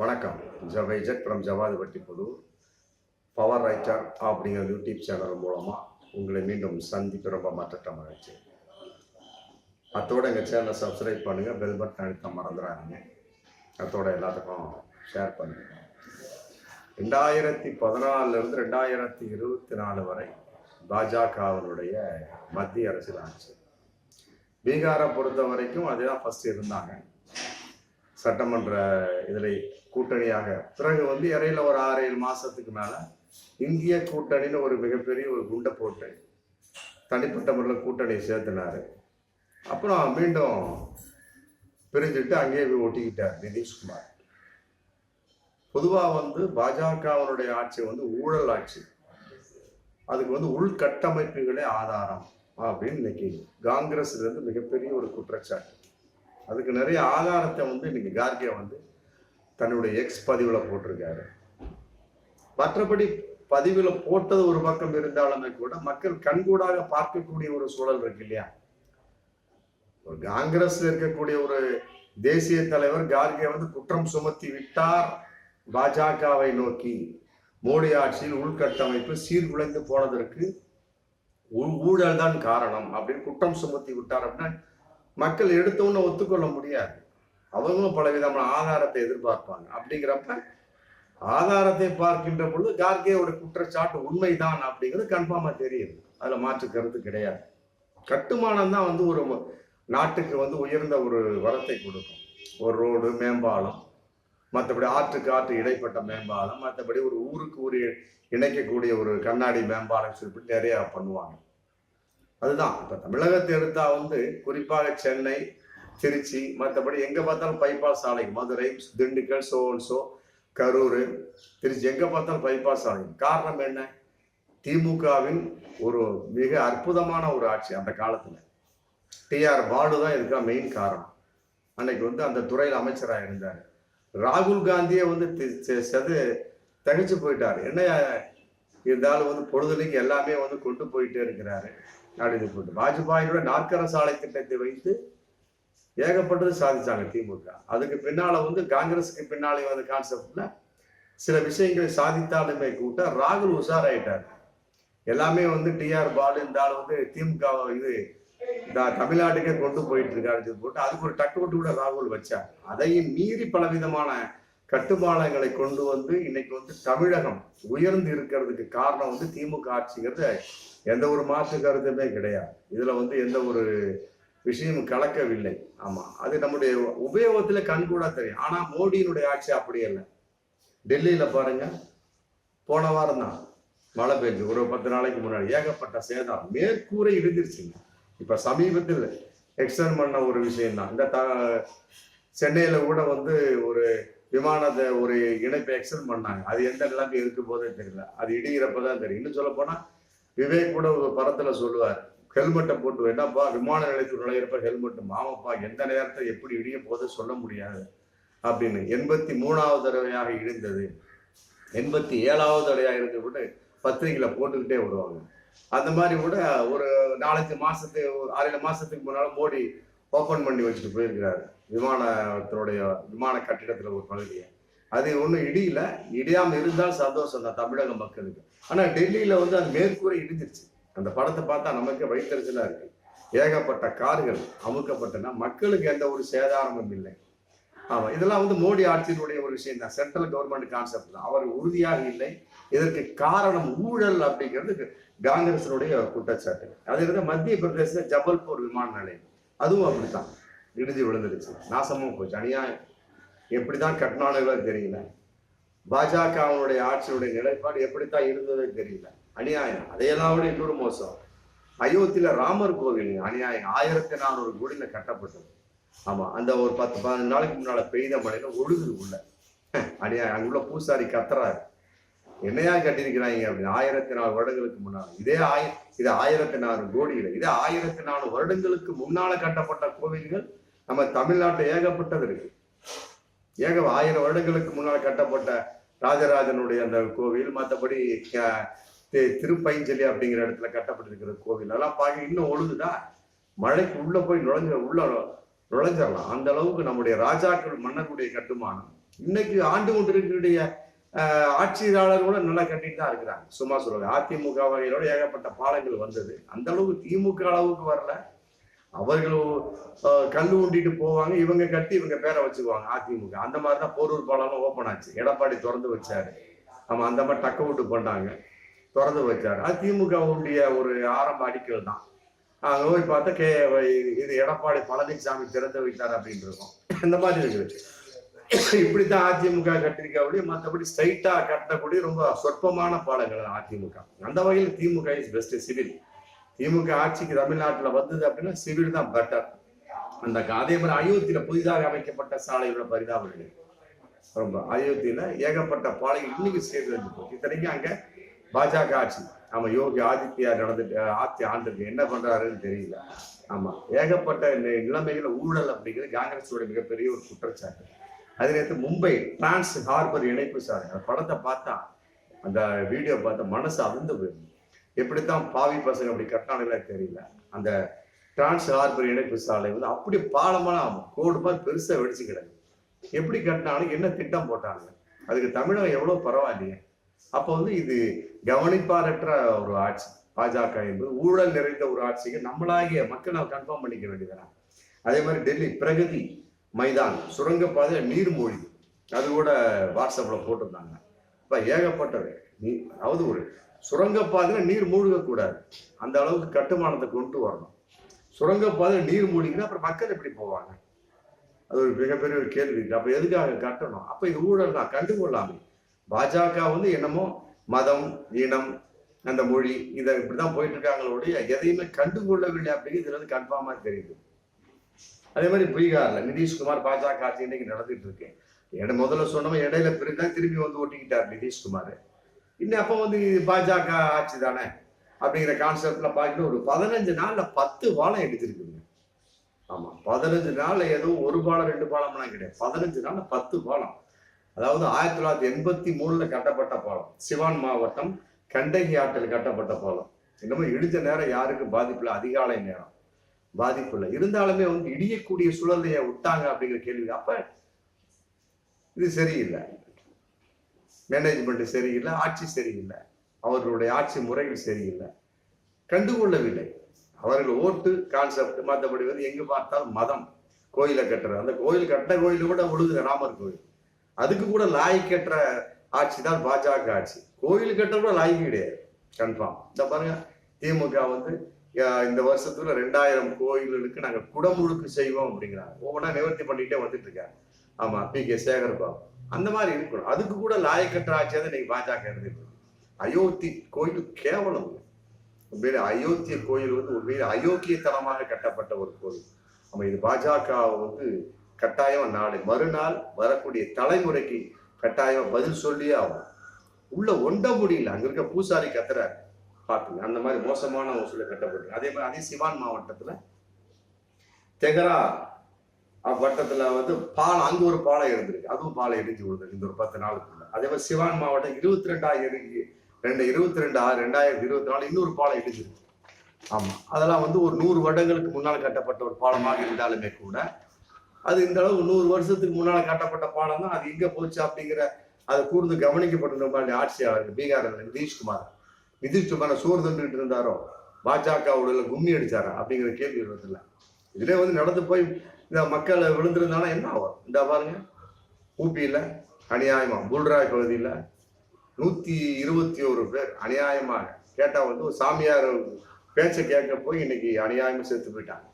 வணக்கம். ஜவைஜக் ஃப்ரம் ஜவாதிபட்டி புது power writer அப்படிங்கிற யூடியூப் சேனல் மூலமாக உங்களை மீண்டும் சந்திப்பு ரொம்ப மற்ற மகிழ்ச்சி. அத்தோட எங்கள் சேனலை சப்ஸ்கிரைப் பண்ணுங்கள் பெல் பட்டன் அழுத்த மறந்துடாதீங்க. அத்தோட எல்லாத்துக்கும் ஷேர் பண்ணுங்கள் ரெண்டாயிரத்தி பதினாலிருந்து ரெண்டாயிரத்தி இருபத்தி நாலு வரை பாஜகவினுடைய மத்திய அரசியல் ஆட்சி பீகாரை பொறுத்த வரைக்கும் அதே தான் ஃபஸ்ட்டு இருந்தாங்க. சட்டமன்ற இதில் கூட்டணியாக. பிறகு வந்து இடையில ஒரு ஆறு ஏழு மாதத்துக்கு மேலே இந்திய கூட்டணின்னு ஒரு மிகப்பெரிய ஒரு குண்டை போட்டு தனிப்பட்ட முறையில் கூட்டணியை சேர்த்தினார். அப்புறம் மீண்டும் பிரிஞ்சுட்டு அங்கேயே போய் ஒட்டிக்கிட்டார் நிதிஷ்குமார். பொதுவாக வந்து பாஜகவனுடைய ஆட்சி வந்து ஊழல் ஆட்சி. அதுக்கு வந்து உள்கட்டமைப்புகளே ஆதாரம் அப்படின்னு இன்னைக்கு காங்கிரஸ்லேருந்து மிகப்பெரிய ஒரு குற்றச்சாட்டு. அதுக்கு நிறைய ஆதாரத்தை வந்து இன்னைக்கு கார்கே வந்து தன்னுடைய எக்ஸ் பதிவில் போட்டிருக்காரு. மற்றபடி பதிவில் போட்டது ஒரு பக்கம் இருந்தாலுமே கூட மக்கள் கண்கூடாக பார்க்கக்கூடிய ஒரு சூழல் இருக்கு இல்லையா? ஒரு காங்கிரஸ்ல இருக்கக்கூடிய ஒரு தேசிய தலைவர் கார்கே வந்து குற்றம் சுமத்தி விட்டார் பாஜகவை நோக்கி. மோடி ஆட்சியில் உள்கட்டமைப்பு சீர்குலைந்து போனதற்கு ஊழல் தான் காரணம் அப்படின்னு குற்றம் சுமத்தி விட்டார் அப்படின்னா மக்கள் எடுத்தவொன்னு ஒத்துக்கொள்ள முடியாது. அவங்களும் பல விதமான ஆதாரத்தை எதிர்பார்ப்பாங்க. அப்படிங்கிறப்ப ஆதாரத்தை பார்க்கின்ற பொழுது கார்கேயோட குற்றச்சாட்டு உண்மைதான் அப்படிங்கிறது கன்ஃபார்மாக தெரியுது. அதில் மாற்று கருத்து கிடையாது. கட்டுமானம் தான் வந்து ஒரு நாட்டுக்கு வந்து உயர்ந்த ஒரு வரத்தை கொடுக்கும். ஒரு ரோடு மேம்பாலம் மற்றபடி ஆற்றுக்கு ஆற்று இடைப்பட்ட மேம்பாலம் மற்றபடி ஒரு ஊருக்கு ஒரு இணைக்கக்கூடிய ஒரு கண்ணாடி மேம்பாலம் சொல்லிட்டு நிறையா பண்ணுவாங்க. அதுதான். இப்போ தமிழகத்தை எடுத்தால் வந்து குறிப்பாக சென்னை திருச்சி மற்றபடி எங்கே பார்த்தாலும் பைபாஸ் சாலை மதுரை திண்டுக்கல் சோன்சோ கரூர் திருச்சி எங்கே பார்த்தாலும் பைபாஸ் சாலை காரணம் என்ன? திமுகவின் ஒரு மிக அற்புதமான ஒரு ஆட்சி அந்த காலத்தில். டிஆர் பாலு தான் இதுக்காக மெயின் காரணம். அன்னைக்கு வந்து அந்த துறையில் அமைச்சராக இருந்தார். ராகுல் காந்தியே வந்து செது தகைச்சு போயிட்டார். என்ன இருந்தாலும் வந்து பொழுதுலைக்கு எல்லாமே வந்து கொண்டு போயிட்டே இருக்கிறாரு. அப்படின்னு வாஜ்பாயோட நாற்கர சாலை திட்டத்தை வைத்து ஏகப்பட்டது சாதிச்சாங்க திமுக. அதுக்கு பின்னால வந்து காங்கிரஸுக்கு பின்னாலே வந்த கான்செப்ட்ல சில விஷயங்களை சாதித்தாலுமே கூட்ட ராகுல் உஷாராயிட்டார். எல்லாமே வந்து டிஆர் பாலு இந்த ஆள் வந்து திமுக இது இந்த தமிழ்நாட்டுக்கே கொண்டு போயிட்டு இருக்காரு போட்டு அதுக்கு ஒரு டக்குவட்டு கூட ராகுல் வச்சார். அதையும் மீறி பலவிதமான கட்டுமானங்களை கொண்டு வந்து இன்னைக்கு வந்து தமிழகம் உயர்ந்து இருக்கிறதுக்கு காரணம் வந்து திமுக ஆட்சிங்கிறது எந்த ஒரு மாற்று கருத்துமே கிடையாது. இதில் வந்து எந்த ஒரு விஷயமும் கலக்கவில்லை. ஆமாம் அது நம்முடைய உபயோகத்தில் கண்கூடாக தெரியும். ஆனால் மோடியினுடைய ஆட்சி அப்படி இல்லை டெல்லியில் பாருங்க போன வாரம் தான் மழை பெஞ்சு ஒரு பத்து நாளைக்கு முன்னாடி ஏகப்பட்ட சேதம். மேற்கூரை இடிஞ்சிருச்சுங்க. இப்போ சமீபத்தில் எக்ஸ்டெண்ட் பண்ண ஒரு விஷயம் தான் இந்த த சென்னையில் கூட வந்து ஒரு விமானத்தை ஒரு இணைப்பை எக்ஸ்டன் பண்ணாங்க. அது எந்த நிலைமை இருக்கும் போதே தெரியல. அது இடிகிறப்பதான் தெரியும். இன்னும் சொல்ல போனால் விவேக் கூட ஒரு படத்துல சொல்லுவார். ஹெல்மெட்டை போட்டு என்னப்பா விமான நிலையத்தில் நுழையிறப்ப ஹெல்மெட் மாமப்பா எந்த நேரத்தை எப்படி இடிய போதோ சொல்ல முடியாது. அப்படின்னு எண்பத்தி மூணாவது தடவையாக இடிந்தது. எண்பத்தி ஏழாவது தடவையாக இருந்து கூட பத்திரிகையில போட்டுக்கிட்டே வருவாங்க அந்த மாதிரி கூட ஒரு நாலஞ்சு மாசத்துக்கு ஒரு மாசத்துக்கு முன்னால மோடி ஓபன் பண்ணி வச்சுட்டு போயிருக்கிறாரு. விமானத்தினுடைய விமான கட்டிடத்துல ஒரு பகுதியை. அது ஒன்றும் இடியில இடியாம இருந்தால் சந்தோஷம் தான் தமிழக மக்களுக்கு. ஆனா டெல்லியில வந்து அது மேற்கூரை இடிஞ்சிருச்சு. அந்த படத்தை பார்த்தா நமக்கு வைத்தறிச்சலா இருக்கு. ஏகப்பட்ட கார்கள் அமுக்கப்பட்டன. மக்களுக்கு எந்த ஒரு சேதாரமும் இல்லை. ஆமா இதெல்லாம் வந்து மோடி ஆட்சியினுடைய ஒரு விஷயம் தான். சென்ட்ரல் கவர்மெண்ட் கான்செப்ட் தான். அவர் உறுதியாக இல்லை. இதற்கு காரணம் ஊழல் அப்படிங்கிறது காங்கிரசினுடைய குற்றச்சாட்டு. அது இருந்த மத்திய பிரதேச ஜபல்பூர் விமான நிலையம். அதுவும் அப்படித்தான். இடிஞ்சு விழுந்துருச்சு. நாசமும் போச்சு. அநியாயம். எப்படிதான் கட்டினானுங்களோ தெரியல? பாஜகவினுடைய ஆட்சியுடைய நிலைப்பாடு எப்படித்தான் இருந்ததோ தெரியல. அநியாயம். அதையெல்லாம் விட இன்னொரு மோசம். அயோத்தியில ராமர் கோவில் அநியாயம். ஆயிரத்தி நானூறு கோடியில கட்டப்பட்டது. ஆமா அந்த ஒரு பத்து பதினஞ்சு நாளைக்கு முன்னால பெய்த மழையில ஒழுகுது உள்ள. அநியாயம். அங்குள்ள பூசாரி கத்துறாரு. என்னையா கட்டியிருக்கிறாங்க அப்படின்னு. ஆயிரத்தி நாலு வருடங்களுக்கு முன்னால. இதே ஆய இது ஆயிரத்தி நாலு கோடியில. இதே ஆயிரத்தி நாலு வருடங்களுக்கு முன்னால கட்டப்பட்ட கோவில்கள் நம்ம தமிழ்நாட்டில் ஏகப்பட்டது இருக்கு. ஏக ஆயிரம் வருடங்களுக்கு முன்னால் கட்டப்பட்ட ராஜராஜனுடைய அந்த கோவில் மற்றபடி திருப்பைஞ்சலி அப்படிங்கிற இடத்துல கட்டப்பட்டிருக்கிற கோவில். எல்லாம் பார்க்க இன்னும் ஒழுகுதா? மழைக்கு உள்ள போய் நுழைஞ்ச உள்ள நுழைஞ்சிடலாம். அந்த அளவுக்கு நம்முடைய ராஜாக்கள் மன்னர்களுடைய கட்டுமானம். இன்னைக்கு ஆண்டு கொண்டு இருக்கக்கூடிய ஆட்சியாளர் கூட நல்லா கட்டிட்டு தான் இருக்கிறாங்க. சும்மா சொல்லுங்க அதிமுக வகையிலோட ஏகப்பட்ட பாலங்கள் வந்தது. அந்த அளவுக்கு திமுக அளவுக்கு வரல. அவர்கள் ஆஹ், கல் ஊண்டிட்டு போவாங்க இவங்க கட்டி இவங்க பேரை வச்சுக்குவாங்க அதிமுக. அந்த மாதிரி தான் போரூர் பாலம் ஓப்பன் ஆச்சு. எடப்பாடி திறந்து வச்சாரு. ஆமா அந்த மாதிரி டக்க விட்டு பண்ணாங்க திறந்து வச்சாரு. அது திமுகவுடைய ஒரு ஆரம்ப அடிக்கல் தான். அங்கே போய் பார்த்தா கே இது எடப்பாடி பழனிசாமி திறந்து வைத்தார் அப்படின்னு இருக்கும். இந்த மாதிரி இருக்குது. இப்படித்தான் அதிமுக கட்டிருக்க அப்படியே மற்றபடி ஸ்ட்ரைட்டா கட்டக்கூடிய ரொம்ப சொற்பமான பாடங்கள் அதிமுக. அந்த வகையில் திமுக இஸ் பெஸ்ட் சிவில் திமுக ஆட்சிக்கு தமிழ்நாட்டுல வந்தது அப்படின்னா சிவில் தான் பெட்டர் அந்த அதே மாதிரி அயோத்தியில புதிதாக அமைக்கப்பட்ட சாலையோட பரிதாபங்கள் ரொம்ப. அயோத்தியில ஏகப்பட்ட பாலைகள் இன்னைக்கு சேர்ந்து வந்து இத்தனைக்கும் அங்க பாஜக ஆட்சி. ஆமா யோகி ஆதித்யார் நடந்துட்டு ஆட்சி ஆண்டுக்கு என்ன பண்றாருன்னு தெரியல. ஆமா ஏகப்பட்ட நி- நிலைமைகள் ஊழல் அப்படிங்கிறது காங்கிரஸோட மிகப்பெரிய ஒரு குற்றச்சாட்டு. அதே நேரத்தில் மும்பை டிரான்ஸ் ஹார்பர் இணைப்பு சாலை அந்த படத்தை பார்த்தா அந்த வீடியோ பார்த்தா மனசு அவிழ்ந்து போயிடும் எப்படித்தான் பாவி பசங்க அப்படி கட்டினானுங்களே தெரியல. அந்த டிரான்ஸ் ஹார்பர் இணைப்பு சாலை வந்து அப்படி பாலமான கோடு மாதிரி பெருசா வெடிச்சு கிடக்கு. எப்படி கட்டினாலும் என்ன திட்டம் போட்டாங்க அதுக்கு தமிழகம் எவ்வளவு பரவாயில்லையே. அப்போ வந்து இது கவனிப்பாரற்ற ஒரு ஆட்சி. பாஜக என்பது ஊழல் நிறைந்த ஒரு ஆட்சிக்கு நம்மளாகிய மக்கள் நான் கன்ஃபார்ம் பண்ணிக்க வேண்டியதுதான். அதே மாதிரி டெல்லி பிரகதி மைதான் சுரங்கப்பாதை நீர் மூழ்கி. அது கூட வாட்ஸ்அப்ல போட்டிருந்தாங்க. இப்ப ஏகப்பட்டது நீ அதாவது ஒரு சுரங்கப்பாதையில் நீர் மூழ்கக்கூடாது அந்த அளவுக்கு கட்டுமானத்தை கொண்டு வரணும். சுரங்கப்பாதையில் நீர் மூழ்கினா அப்புறம் மக்கள் எப்படி போவாங்க? அது ஒரு மிகப்பெரிய ஒரு கேள்வி. இருக்கு அப்போ எதுக்காக கட்டணும்? அப்போ இது ஊழல் தான். கண்டுகொள்ளாமே. பாஜக வந்து என்னமோ மதம் இனம் அந்த மொழி இதை இப்படிதான் போயிட்டு இருக்காங்களோடைய எதையுமே கண்டுகொள்ளவில்லை அப்படிங்கிறது இதுல இருந்து கன்ஃபார்மா தெரியுது. அதே மாதிரி பீகாரில் நிதிஷ்குமார் பாஜக ஆட்சி இன்னைக்கு நடந்துட்டு இருக்கு. என்ன முதல்ல சொன்னவன் இடையில பிறகுதான் திரும்பி வந்து ஓட்டிக்கிட்டார் நிதிஷ்குமார். இன்னும் அப்போ வந்து பாஜக ஆட்சி தானே? அப்படிங்கிற கான்செப்டில் பார்த்துட்டு ஒரு பதினஞ்சு நாளில் பத்து பாலம் எடுத்திருக்குங்க. ஆமாம் பதினஞ்சு நாளில் ஏதோ ஒரு பாலம் ரெண்டு பாலம்லாம் கிடையாது. பதினஞ்சு நாளில் பத்து பாலம். அதாவது ஆயிரத்தி தொள்ளாயிரத்தி எண்பத்தி மூணில் கட்டப்பட்ட பாலம். சிவான் மாவட்டம் கண்டகி ஆற்றில் கட்டப்பட்ட பாலம். இன்னமும் இடித்த நேரம் யாருக்கும் பாதிப்பு இல்லை அதிகாலை நேரம். பாதிப்பு இல்லை இருந்தாலுமே வந்து இடியக்கூடிய சூழலையை விட்டாங்க அப்படிங்கிற கேள்வி. அப்போ இது சரியில்லை. மேனேஜ்மெண்ட் சரியில்லை ஆட்சி சரியில்லை. அவர்களுடைய ஆட்சி முறைகள் சரியில்லை. கண்டுகொள்ளவில்லை. அவர்கள் ஓட்டு கான்செப்ட் மற்றபடி வந்து எங்க பார்த்தாலும் மதம். கோயிலை கட்டுறது. அந்த கோயில் கட்ட கோயில் கூட விழுது ராமர் கோயில். அதுக்கு கூட லாய்க்கற்ற ஆட்சி தான் பாஜக ஆட்சி. கோயில் கட்ட கூட லாய்க்கு கிடையாது. கன்ஃபார்ம் இந்த பாருங்க திமுக வந்து இந்த வருஷத்துல ரெண்டாயிரம் கோயில்களுக்கு நாங்கள் குடமுழுக்கு செய்வோம் அப்படிங்கிறாங்க. ஒவ்வொன்றா நிவர்த்தி பண்ணிட்டே வந்துட்டு இருக்காங்க. ஆமா பி கே சேகர் பாபு. அந்த மாதிரி இருக்கணும். அதுக்கு கூட லாயக்கற்ற ஆட்சியாக தான் இன்னைக்கு பாஜக இருந்துருக்கு அயோத்தி கோயில் கேவலம் உண்மையிலே அயோத்திய கோயில் வந்து உண்மையிலே அயோக்கியத்தனமாக கட்டப்பட்ட ஒரு கோயில். நம்ம இது பாஜக வந்து கட்டாயம் நாளை மறுநாள் வரக்கூடிய தலைமுறைக்கு கட்டாயம் பதில் சொல்லியே ஆகும் உள்ள ஒண்ட முடியல. அங்க இருக்க பூசாரி கத்துறாரு பாத்துங்க அந்த மாதிரி மோசமான ஒரு சூழல் கட்டப்பட்டு அதே மாதிரி அதே சிவான் மாவட்டத்துல தெகரா வட்டத்துல வந்து பாலம் அங்க ஒரு பாலம் இருந்திருக்கு. அதுவும் பாலம் இடிஞ்சு விழுந்திருக்கு இந்த ஒரு பத்து நாளுக்குள்ள. அதே மாதிரி சிவான் மாவட்டம் இருபத்தி ரெண்டாயிரம் ரெண்டு இருபத்தி ரெண்டு ஆறு ரெண்டாயிரத்தி இருபத்தி நாலு இன்னொரு பாலம் இடிஞ்சிருக்கு. ஆமா. அதெல்லாம் வந்து ஒரு நூறு வருடங்களுக்கு முன்னால் கட்டப்பட்ட ஒரு பாலமாக இருந்தாலுமே கூட அது இந்த அளவு நூறு வருஷத்துக்கு முன்னால் கட்டப்பட்ட பாலம் தான். அது எங்க போச்சு அப்படிங்கிற அதை கூர்ந்து கவனிக்கப்பட்டிருந்த மாதிரி ஆட்சியாளர் பீகார் நிதிஷ்குமார். நிதிஷ்குமார் சோறு தந்துட்டு இருந்தாரோ? பாஜகவுடைய கும்மி அடிச்சாரா? அப்படிங்கிற கேள்வி வருதில்ல இதுல வந்து நடந்து போய் இந்த மக்கள் விழுந்திருந்தாலும் என்ன ஆகும்? இந்த பாருங்க. ஊபியில் அநியாயமா புல்ராய் பகுதியில் நூற்றி இருபத்தி ஒரு பேர் அநியாயமாக கேட்டால் வந்து ஒரு சாமியார் பேச்சை கேட்க போய் இன்னைக்கு அநியாயமும் சேர்த்து போயிட்டாங்க.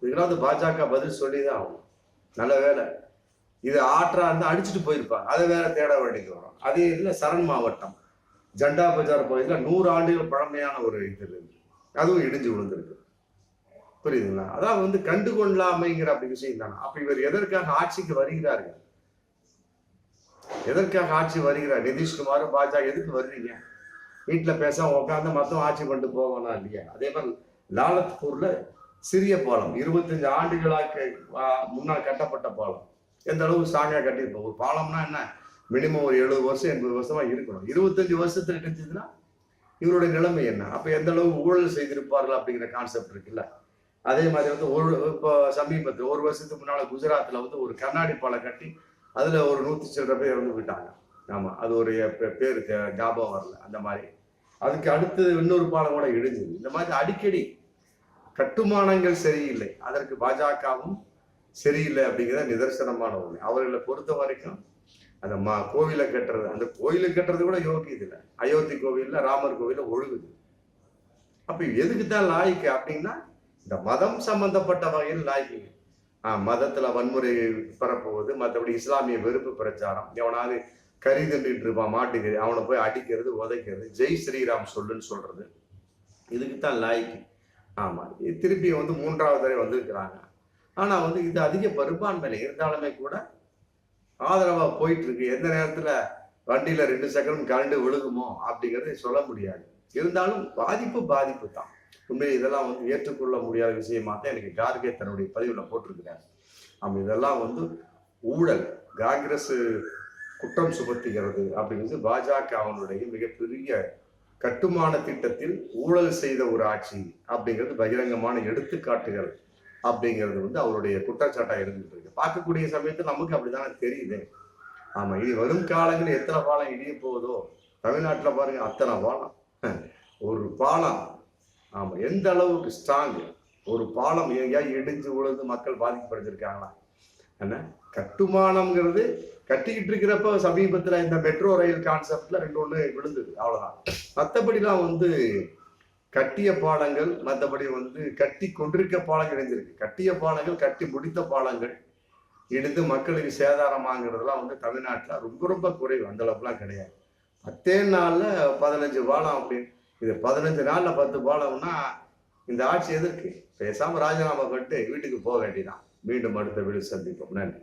இதுக்கெல்லாம் வந்து பாஜக பதில் சொல்லி தான் ஆகும் நல்ல வேலை இது ஆற்றா இருந்தால் அடிச்சுட்டு போயிருப்பாங்க அதை வேற தேட வேண்டியது வரும். அது இல்லை சரண் மாவட்டம். ஜண்டா பஜார் பகுதியில் நூறு ஆண்டுகள் பழமையான ஒரு இது இருக்கு. அதுவும் இடிஞ்சு விழுந்திருக்கு. புரியுதுங்களா? அதான் வந்து கண்டுகொள்ளாமைங்கிற அப்படி விஷயம் தானே. அப்ப இவர் எதற்காக ஆட்சிக்கு வருகிறார்கள்? எதற்காக ஆட்சி வருகிறார்? நிதிஷ்குமார் பாஜக எதுக்கு வர்றீங்க? வீட்டுல பேச உட்காந்து மொத்தம் ஆட்சி பண்ணிட்டு போகணும் இல்லையா? அதே மாதிரி லாலத்பூர்ல சிறிய பாலம் இருபத்தஞ்சு ஆண்டுகளாக முன்னால் கட்டப்பட்ட பாலம். எந்த அளவு ஸ்ட்ராங்காக கட்டியிருப்போம் ஒரு பாலம்னா என்ன? மினிமம் ஒரு எழுபது வருஷம் எண்பது வருஷமா இருக்கணும். இருபத்தஞ்சு வருஷத்துல கிடைச்சதுன்னா இவருடைய நிலைமை என்ன? அப்ப எந்த அளவு ஊழல் செய்திருப்பார்கள் அப்படிங்கிற கான்செப்ட் இருக்குல்ல? அதே மாதிரி வந்து ஒரு இப்போ சமீபத்தில் ஒரு வருஷத்துக்கு முன்னால் குஜராத்தில் வந்து ஒரு கண்ணாடி பாலம் கட்டி அதில் ஒரு நூற்றி சில்லற பேர் இறந்து போயிட்டாங்க. ஆமாம் அது ஒரு பேர் ஞாபகம் வரல அந்த மாதிரி. அதுக்கு அடுத்து இன்னொரு பாலம் கூட இடிஞ்சது. இந்த மாதிரி அடிக்கடி கட்டுமானங்கள் சரியில்லை. அதற்கு பாஜகவும் சரியில்லை அப்படிங்கிறத நிதர்சனமான ஒன்று அவர்களை பொறுத்த வரைக்கும் அந்த மா கோவிலை கட்டுறது அந்த கோயிலை கட்டுறது கூட யோகியது இல்லை. அயோத்தி கோவிலில் ராமர் கோவிலில் ஒழுகுது. அப்போ எதுக்கு தான் லாய்க்கு அப்படின்னா இந்த மதம் சம்பந்தப்பட்ட வகையில் லாய்க்கு. மதத்துல வன்முறை பரப்புவது மற்றபடி இஸ்லாமிய வெறுப்பு பிரச்சாரம். எவனாவது கறி தின்னுட்டு இருப்பான் மாட்டுக்கறி அவனை போய் அடிக்கிறது உதைக்கிறது ஜெய் ஸ்ரீராம் சொல்லுன்னு சொல்றது. இதுக்கு தான் லாய்க்கு. ஆமா திருப்பி வந்து மூன்றாவது தடவை வந்திருக்கிறாங்க. ஆனா வந்து இது அதிக பெரும்பான்மையில இருந்தாலுமே கூட ஆதரவா போயிட்டு இருக்கு எந்த நேரத்துல வண்டியில ரெண்டு செகண்ட் கரண்டு விழுகுமோ அப்படிங்கறத சொல்ல முடியாது. இருந்தாலும் பாதிப்பு பாதிப்பு தான் உண்மையை இதெல்லாம் வந்து ஏற்றுக்கொள்ள முடியாத விஷயமாக தான் எனக்கு கார்கே தன்னுடைய பதிவில் போட்டிருக்கிறார். நம்ம இதெல்லாம் வந்து ஊழல் காங்கிரஸ் குற்றம் சுமத்துகிறது அப்படிங்கிறது பாஜக அவனுடைய மிகப்பெரிய கட்டுமான திட்டத்தில் ஊழல் செய்த ஒரு ஆட்சி அப்படிங்கிறது பகிரங்கமான எடுத்துக்காட்டுகள் அப்படிங்கிறது வந்து அவருடைய குற்றச்சாட்டாக இருந்துட்டு இருக்கு. பார்க்கக்கூடிய சமயத்தில் நமக்கு அப்படிதானே தெரியுது. ஆமா இனி வரும் காலங்களில் எத்தனை பாலம் இடிய போகுதோ? தமிழ்நாட்டில் பாருங்க அத்தனை பாலம். ஒரு பாலம் ஆமாம் எந்த அளவுக்கு ஸ்ட்ராங்கு ஒரு பாலம் எங்கேயா இடிஞ்சு விழுந்து மக்கள் பாதிக்கப்படுத்திருக்காங்களா? என்ன? கட்டுமானம்ங்கிறது கட்டிக்கிட்டு இருக்கிறப்ப சமீபத்தில் இந்த மெட்ரோ ரயில் கான்செப்டில் ரெண்டு ஒன்று விழுந்தது அவ்வளோதான் மற்றபடிலாம் வந்து கட்டிய பாலங்கள் மற்றபடி வந்து கட்டி கொண்டிருக்க பாலங்கள் இணைஞ்சிருக்கு கட்டிய பாலங்கள் கட்டி முடித்த பாலங்கள் இடிந்து மக்களுக்கு சேதாரமாங்கிறதுலாம் வந்து தமிழ்நாட்டில் ரொம்ப ரொம்ப குறைவு. அந்தளவுக்குலாம் கிடையாது. பத்தே நாளில் பதினஞ்சு பாலம் அப்படின்னு இது பதினஞ்சு நாளில் பத்து போனோம்னா இந்த ஆட்சி எதற்கு பேசாமல் ராஜினாமா பண்ணிட்டு வீட்டுக்கு போக வேண்டியதான் மீண்டும் அடுத்த வீடு சந்திப்போம். நன்றி.